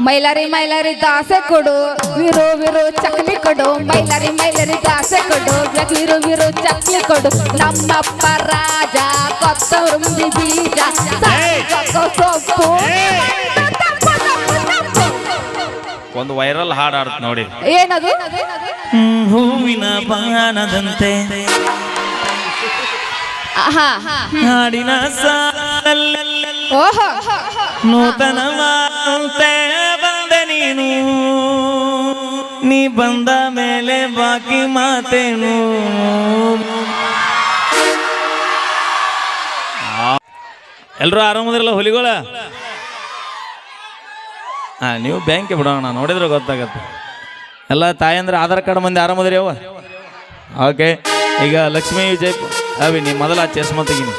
ಮೈಲಾರಿ ಮೈಲಾರಿ ದಾಸೆ ಕೊಡು ವಿರು ವಿರು ಚಕ್ಲಿ ಕೊಡು. ಮೈಲಾರಿ ಮೈಲಾರಿ ದಾಸೆ ಕೊಡು ವಿರು ವಿರು ಚಕ್ಲಿ ಕೊಡು. ನಮ್ಮಪ್ಪ ರಾಜ ಕೊತ್ತಂಬರಿ ಬೀಜ ಸೊಪ್ಪು. ಒಂದು ವೈರಲ್ ಹಾಡು ಆಡ್ತ ನೋಡಿ. ಏನದು? ಹೂವಿನ ಬಾಣದಂತೆ. ಆಹಾ. ಹಾಡಿನ ನೂತನ ಓಹೋ. ಬಂದೆ ನೀನು. ನೀ ಬಂದ ಮೇಲೆ ಬಾಕಿ ಮಾತೇನು. ಎಲ್ಲರೂ ಆರಾಮದಿರಲ್ಲ ಹುಲಿಗಳ? ಹಾ ನೀವು ಬ್ಯಾಂಕ್ ಬಿಡೋಣ, ನೋಡಿದ್ರೆ ಗೊತ್ತಾಗತ್ತೆ. ಎಲ್ಲ ತಾಯಂದ್ರೆ ಆಧಾರ್ ಕಾರ್ಡ್ ಮಂದಿ ಆರಾಮದ್ರಿ ಅವ ಓಕೆ, ಈಗ ಲಕ್ಷ್ಮೀ ವಿಜಯ್ ಅವಿ ನೀ ಮೊದಲ ಚಸ್ಮ ತೆಗೀನಿ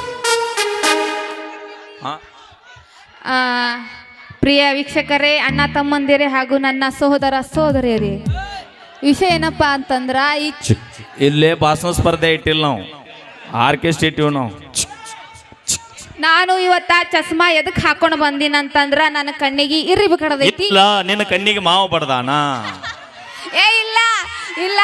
ಹಾಂ ಪ್ರಿಯ ವೀಕ್ಷಕರೇ ಅಣ್ಣ ತಮ್ಮಂದಿರೇ ಹಾಗೂ ನನ್ನ ಸಹೋದರ ಸಹೋದರಿಯರೇ ವಿಷಯ ಏನಪ್ಪ ಅಂತಂದ್ರ ಈ ಇಲ್ಲೇ ಭಾಷಣ ಸ್ಪರ್ಧೆ ಇಟ್ಟಿಲ್ಲ ನಾವು. ಆರ್ಕೆಸ್ಟ್ ಇಟ್ಟಿವಿ ನಾವು. ನಾನು ಇವತ್ತ ಚಸ್ಮಾ ಎದಕ್ ಹಾಕೊಂಡು ಬಂದಿನಂತಂದ್ರ ನನ್ನ ಕಣ್ಣಿಗೆ ಇರ್ರಿ ಕಡದೈತಿ. ಇಲ್ಲ ನಿನ್ನ ಕಣ್ಣಿಗೆ ಮಾವ ಬಡ್ದಾನ. ಏ ಇಲ್ಲ ಇಲ್ಲ.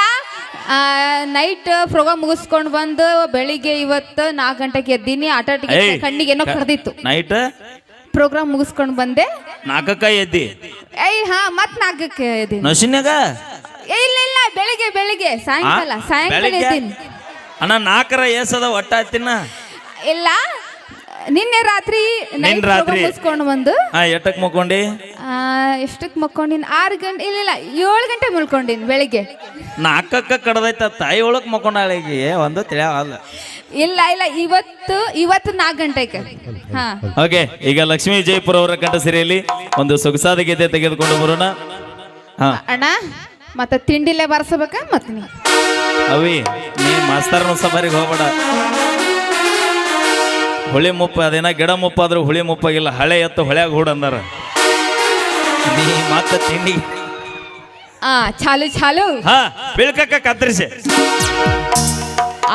ನೈಟ್ ಪ್ರೋಗ್ರಾಮ್ ಮುಗಿಸ್ಕೊಂಡು ಬಂದು ಬೆಳಿಗ್ಗೆ ಇವತ್ತು ನಾಲ್ಕು ಗಂಟೆಗೆ ಎದ್ದೀನಿ ಆಟಾಟಿಗೆ ಕಣ್ಣಿಗೆ ಏನೋ ಕಡ್ದಿತ್ತು. ನೈಟ್ ಪ್ರೋಗ್ರಾಮ್ ಮುಗಿಸ್ಕೊಂಡು ಬಂದೆ. ನಾಲ್ಕಕ್ಕ ಎದ್ದಿ? ಏಯ್ ಹಾ ಮತ್ ನಾಲ್ಕಕ್ಕೆ ಎದ್ದೀನಿ. ಏ ಇಲ್ಲ ಇಲ್ಲ ಬೆಳಿಗ್ಗೆ ಬೆಳಿಗ್ಗೆ ಸಾಯಂಕಾಲ ಸಾಯಂಕಾಲ ಬೆಳಿಗ್ಗೆ? ಎದ್ದೀನಿ. ಅಣ್ಣ ನಾಲ್ಕರ ಏಸದ ಒಟ್ಟ ಹತ್ತಿನ? ಇಲ್ಲ ನಿನ್ನೆ ರಾತ್ರಿ ನಿನ್ನೆ ರಾತ್ರಿ? ಮುಗಿಸ್ಕೊಂಡು ಬಂದು. ಹಾ ಎಟ್ಟಕ್ ಮಕ್ಕೊಂಡಿ ಎಷ್ಟಕ್ಕೆ ಮಕ್ಕೊಂಡಿನ? ಆರು ಗಂಟೆ ಇಲ್ಲ ಇಲ್ಲ ಏಳು ಗಂಟೆ ಮಲ್ಕೊಂಡಿನಿ ಬೆಳಿಗ್ಗೆ. ನಾಲ್ಕಕ್ಕ ಕಡ್ದೈತ ತಾಯಿ ಒಳಕ್ ಮಕ್ಕೊಂಡಾಳಿಗೆ ಒಂದು ತಿಳಿಯಲ್ಲ ಇಲ್ಲ ಇಲ್ಲ ಇವತ್ತು ಇವತ್ತು ನಾಲ್ಕು ಗಂಟೆಗೆ. ಹಾ. ಓಕೆ ಈಗ ಲಕ್ಷ್ಮೀ ಜೈಪುರ ಅವರ ಕಂಠ ಸಿರಿಯಲ್ಲಿ ಒಂದು ಸೊಗಸಾದ ಗೀತೆ ತೆಗೆದುಕೊಂಡು ಬರೋಣ. ಹಾ. ಅಣ್ಣ ಮತ್ತೆ ತಿಂಡಿಲೇ ಬರ್ಸಬೇಕ ಮತ್ತೆ ನೀ? ಅವಿ ನೀ ಮಾಸ್ತರ್ನ ಸಭಾರಿಗೆ ಹೋಗ್ಬೇಡ. ಹುಳಿ ಮುಪ್ಪ ಅದೇನ ಗಿಡ ಮುಪ್ಪ ಆದ್ರೂ ಹುಳಿ ಮುಪ್ಪಾಗಿಲ್ಲ ಹಳೆ ಎತ್ತು ಹೊಳ್ಯಾಗ ಹೂಡಂದಾರ ಅಂದಾರ. ನೀ ಮತ್ತ ತಿಂಡಿ ಆ ಚಾಲು ಚಾಲು ಹಾ ಬೀಳ್ಕಕ್ಕ ಕತ್ತರಿಸಿ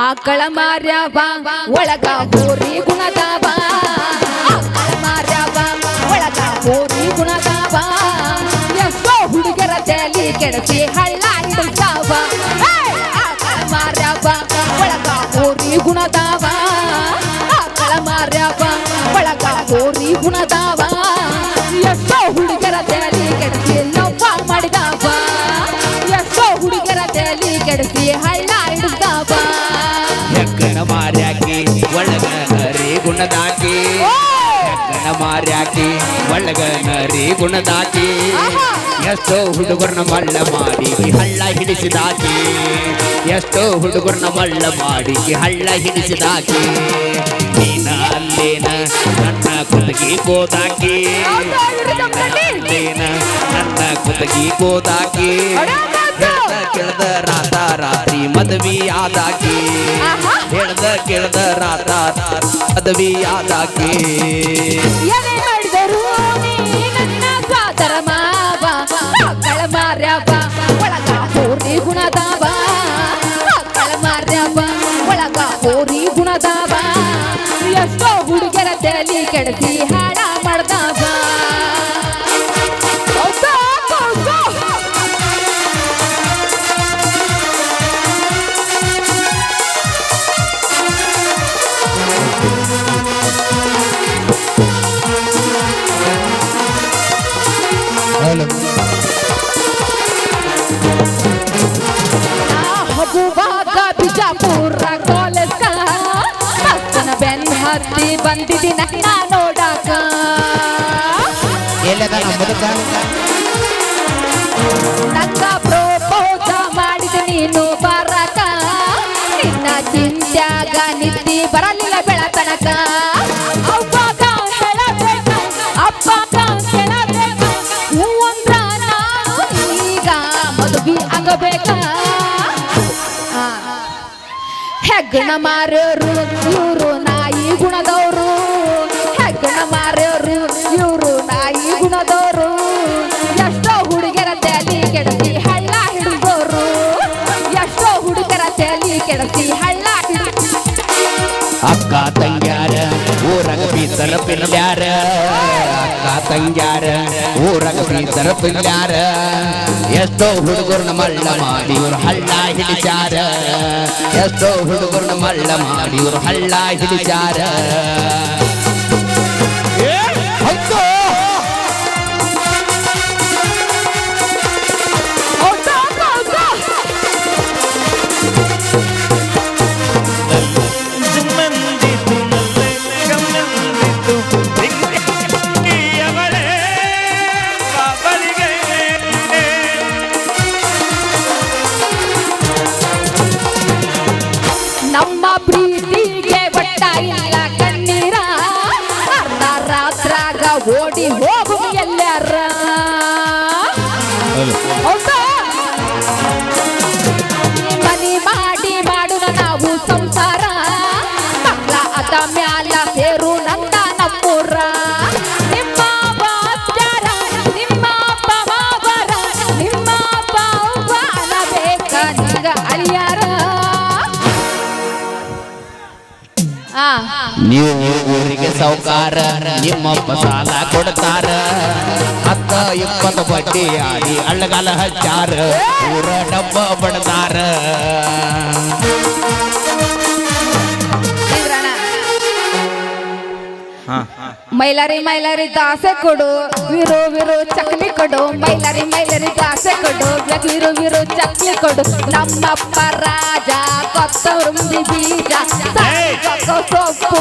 ಆಕಳ ಮಾರ್ಯಾವ ಒಳಗ ಹೋರಿ ಗುಣದಾವ ಆಕಳ ಮಾರ್ಯಾವ ಒಳಗ ಹೋರಿ ಗುಣದಾವ ಎಷ್ಟೋ ಹುಡುಗರ ತಲೆ ಕೆಡಸಿ ಹಳ್ಳ ಹಿಡಿದಾವ ಏಯ್! ಆಕಳ ಮಾರ್ಯಾವ ಒಳಗ ಹೋರಿ ಗುಣದಾವ ಆಕಳ ಮಾರ್ಯಾವ ಒಳಗ ಹೋರಿ ಗುಣದಾವ ಎಷ್ಟೋ ಹುಡುಗರ ಕೆಡಸಿ ಹಳ್ಳ ಹಿಡಿದಾವ ಹೆಕ್ಕನ ಮಾರ್ಯಾಕಿ ಒಳಗ ನರಿ ಗುಣದಾಕಿ. ಹೆಕ್ಕನ ಮಾರ್ಯಾಕಿ ಒಳಗ ನರಿ ಗುಣದಾಕಿ. ಎಷ್ಟೋ ಹುಡುಗರನ್ನ ಮಳ್ಳ ಮಾಡಿ ಹಳ್ಳ ಹಿಡಿಸಿದಾಕಿ. ಎಷ್ಟೋ ಹುಡುಗರನ್ನ ಮಳ್ಳ ಮಾಡಿ ಹಳ್ಳ ಹಿಡಿಸಿದಾಕಿ. ನೀನ ಅಲ್ಲೇನ ನನ್ನ ಕುದಗಿ ಗೋದಾಕಿ ಅಲ್ಲೇನ ನನ್ನ ಕುದಗಿ ಗೋದಾಕಿ ಕೇಳ್ದ ರಾತ್ರಿ ಮದ್ವಿ ಆದಾಕಿ. ಹೇಳ್ದ ಕೇಳ್ದ ರಾತ, ಮದ್ವಿ ಆದಾಕಿ. ಒಳಗ ಹೋರಿ ಗುಣದಾವ. ಎಷ್ಟೋ ಹುಡುಗರ ತೆರಲಿ ಕೆಡಸಿ ಹಾಡ ಬೆನ್ ಬಂದಿದ್ದಿ ನಕ್ಕ ನಾ ನೋಡಾಕ. ಎಲ್ಲದ ಮುದುಕ? ನಕ್ಕ ಪ್ರೋಪೋಸ ಮಾಡಿದ ನೀನು ಬರಕ. ನಿನ್ನ ಚಿಂತ್ಯಾಗ ನಿದ್ದಿ ಬರಲಿಲ್ಲ ಬೆಳತನಕ. ಹೆಗ್ಗಣ ಮಾರ್ಯೋರು ಇವರು ನಾಯಿ ಗುಣದವರು ಹೆಗ್ಗಣ ಮಾರ್ಯವರು ಇವರು ನಾಯಿ ಗುಣದವರು. ಎಷ್ಟೋ ಹುಡುಗರ ತಲೆ ಕೆಡತಿ ಹಳ್ಳ ಹಿಡಿದವರು ಎಷ್ಟೋ ಹುಡುಗರ ತಲೆ ಕೆಡತಿ ಹಳ್ಳ ಅಕ್ಕ ತಂಗ್ಯಾರ, ಊರಂಗ ಬೀಸರ ಪಿಲ್ಯಾರ ಅಕ್ಕ ತಂಗ್ಯಾರ ಊರಾಗ ಬೀದರ ತುಲ್ಯಾರ ಎಷ್ಟೋ ಹುಡುಗರ್ನ ಮಳ್ಳ ಮಾಡಿ ಇವ್ರು ಹಳ್ಳ ಹಿಡಿಸ್ಯಾರ ಎಷ್ಟೋ ಹುಡುಗರ್ನ ಮಳ್ಳ ಮಾಡಿ ಇವ್ರು ಹಳ್ಳ ಹಿಡಿಸ್ಯಾರ ಇಲ್ಲ ಕಣ್ಣೀರ. ಅರ್ಧ ರಾತ್ರಾಗ ಓಡಿ ಹೋಗು ಎಲ್ಲಾರ. ಮನಿ ಮಾಡಿ ಮಾಡುವ ನಾವು ಸಂಸಾರ. ಮಕ್ಕಳ ಅದ ಮ್ಯಾಲ ಸೇರು ನಂದ ನೀವು ಊರಿಗೆ ಸೌಕಾರ ನಿಮ್ಮಪ್ಪ ಸಾಲ ಕೊಡ್ತಾರ. ಹತ್ತ ಇಪ್ಪತ್ತು ಬಡ್ಡಿ ಆಡಿ ಅಳ್ಳಗಾಲ ಹಚ್ಚಾರ ಊರ ಡಬ್ಬ ಬಡ್ತಾರ. ಮೈಲಾರಿ ಮೈಲಾರಿ ದಾಸೆ ಕೊಡು ವಿರೋ ವಿರೋ ಚಕ್ಲಿ ಕೊಡು. ಮೈಲಾರಿ ಮೈಲಾರಿ ದಾಸೆ ಕೊಡು ವಿರೋ ವಿರೋ ಚಕ್ಲಿ ಕೊಡು. ನಮ್ಮಪ್ಪ ರಾಜ ಕೊತ್ತಂಬರಿ ಬೀಜ ತಪ್ಪು.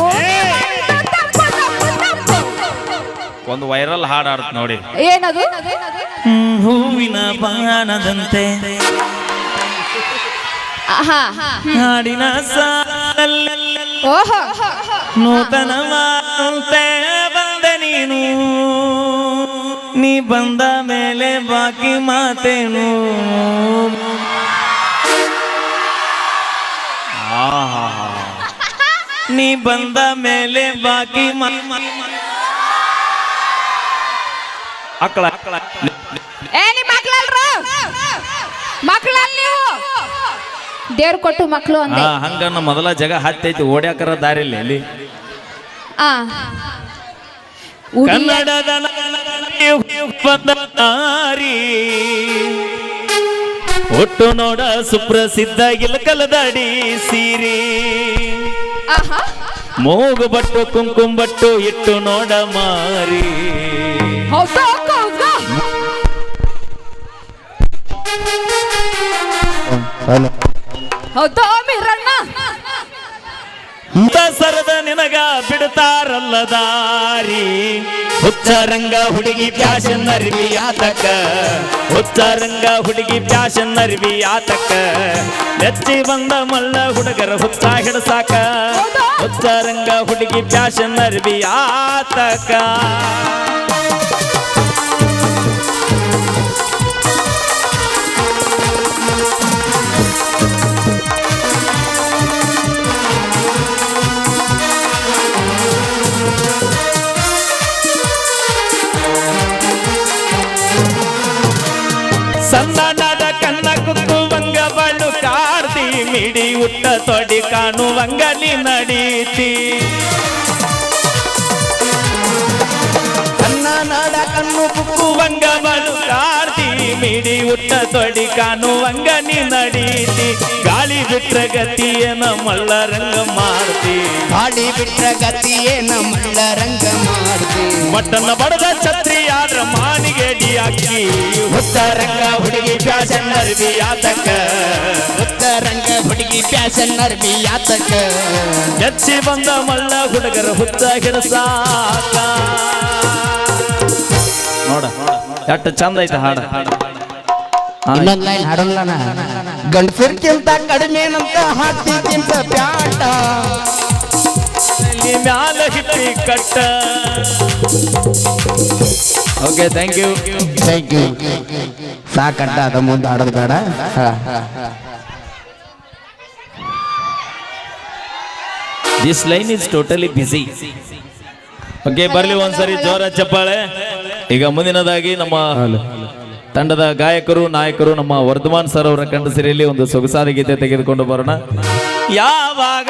ಒಂದು ವೈರಲ್ ಹಾಡು ಹಾಡ್ತ ನೋಡಿ ಏನದು ಹೂವಿನ ಬಾಣದಂತೆ ಆಹಾ. ಹಾಡಿನ ನೂತನ ಓಹೋ ನೂತನವಂತೆ ಬಂದೆ ನೀನು ನೀ ಬಂದ ಮೇಲೆ ಬಾಕಿ ಮಾತೇನು ಆಹಾಹಾ. ನೀ ಬಂದ ಮೇಲೆ ಬಾಕಿ ಅಕ್ಕಳ ಅಕ್ಕಳ ಏ ನೀವು? ದೇವ್ರು ಕೊಟ್ಟು ಮಕ್ಕಳು ಅಂದೆ. ಹಂಗ ಹಂಗನ್ನ ಮೊದಲ ಜಗ ಹತ್ತೈತಿ ಓಡ್ಯಾಕರ ದಾರಿಲಿ ಅಲ್ಲಿ. ಆ. ಕನ್ನಡದ ನಾರಿ ಒಟ್ಟು ನೋಡ ಸುಪ್ರಸಿದ್ಧ ಇಲಕಲದಾಡಿ ಸೀರಿ. ಮೂಗು ಬಟ್ಟು ಕುಂಕುಮ ಬಟ್ಟು ಇಟ್ಟು ನೋಡ ಮಾರಿ. ಹೌದಾ ಸರದ ನಿನಗ ಬಿಡ್ತಾರಲ್ಲ ದಾರಿ. ಹುಚ್ಚರಂಗ ಹುಡುಗಿ ಫ್ಯಾಷನ್ ಅರ್ವಿ ಆತಕ ಹುಚ್ಚರಂಗ ಹುಡುಗಿ ಫ್ಯಾಷನ್ ಅರ್ವಿ ಆತಕ ನೆಚ್ಚಿ ಬಂದ ಮಲ್ಲ ಹುಡುಗರ ಹುಚ್ಚ ಹಿಡಸಾಕ. ಹುಚ್ಚರಂಗ ಹುಡುಗಿ ಫ್ಯಾಷನ್ ಅರ್ವಿ ಆತಕ ಉಟ್ಟ ತೊಡಿ ಕಾಣುವಂಗಲಿ ನಡೀತಿ. ಕನ್ನ ನಾಡ ಕಣ್ಣು ಕುಕ್ಕುವಂಗ ಬಳು ಕಾರ್ತಿ ಮಿಡಿ ಉಟ್ಟ ತೊಡಿ ಕಾನು ಅಂಗನಿ ನಡೀತಿ. ಗಾಳಿ ಬಿಟ್ರ ಗತಿಯೇ ಮಳ್ಳ ರಂಗ ಮಾಡ್ತಿ ಗಾಳಿ ಬಿಟ್ರ ಗತಿಯೇನ ಮಳ್ಳ ರಂಗ ಮಾಡ್ತಿ ಮಟ್ಟನ ಬಡದ ಛತ್ರಿ ಆದ್ರ ಮಾನಿಗೆ ಡಿ ಹಾಕಿ ರಂಗ ಹುಡುಗಿ ಫ್ಯಾಷನ್ ಆತಕ. ಆತಕ್ಕ ರಂಗ ಹುಡುಗಿ ಫ್ಯಾಷನ್ ಅರ್ಬಿ ಯಾತಕ ಎಚ್ಚಿ ಬಂದ ಮಲ್ಲ ಹುಡುಗರ ಹುಚ್ಚ ಹಿಡಸಾಕ. ನೋಡ. ಎಷ್ಟು ಚಂದ ಐತೆ ಹಾಡು. ಇನ್ನೊಂದು ಲೈನ್ ಹಾಡಲ್ಲ ಗಂಡಸರ್ಕಿಂತ ಕಡಿಮೆ ನಂತ ಹಾಕ್ತಿಕ್ಕಿಂತ ಪ್ಯಾಟ ಮ್ಯಾಲ ಹಿಟ್ಟಿ ಕಟ್ಟ. Okay thank you thank you ಸಾಕಡ್ಡ ಅದ ಮುಂದೆ ಹಾಡೋದು ಬೇಡ. ಹಾ. This line is totally busy okay ಬರ್ಲಿ ಒಂದ್ಸರಿ ಜೋರ ಚಪ್ಪಾಳೆ. ಈಗ ಮುಂದಿನದಾಗಿ ನಮ್ಮ ತಂಡದ ಗಾಯಕರು ನಾಯಕರು ನಮ್ಮ ವರ್ಧಮಾನ್ ಸರ್ ಅವರ ಕಂಡ ಸಿರಿಯಲ್ಲಿ ಒಂದು ಸೊಗಸಾದ ಗೀತೆ ತೆಗೆದುಕೊಂಡು ಬರೋಣ. ಯಾವಾಗ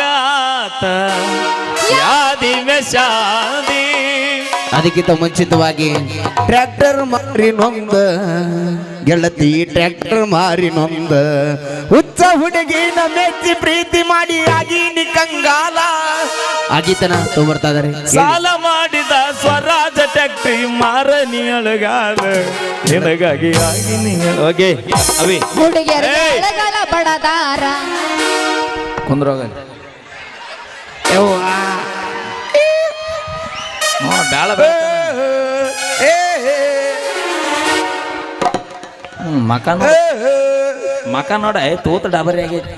ಅದಕ್ಕಿಂತ ಮುಂಚಿತವಾಗಿ ಟ್ರ್ಯಾಕ್ಟರ್ ಮಾರಿ ನೊಂದ ಗೆಳತಿ ಟ್ರ್ಯಾಕ್ಟರ್ ಮಾರಿ ನೊಂದ ಹುಚ್ಚ ಹುಡುಗಿನ ಮೆಚ್ಚಿ ಪ್ರೀತಿ ಮಾಡಿ ಆಗೀನಿ ಕಂಗಾಲ. ಆಗಿತನ ಬರ್ತಾ ಇದಾರೆ ಸಾಲ ಮಾಡಿದ ಸ್ವರಾಜ ಟ್ಯಾಕ್ಟ್ರಿ ಮಾರ ನೀಳಗಾದ ನಿನಗಾಗಿ ಆಗಿ ನೀ ಓಕೆ ಅವಿ. ಹುಡುಗಿಯರ ಏಯ್! ಎಳೆಗಳ ಬಡದಾರ. ಕುಂದ್ರೋಗ ಬ್ಯಾಳ ಮಕ ನೋಡ ಮಕ ನೋಡ ತೂತ ಡಬರಿ ಆಗೈತಿ.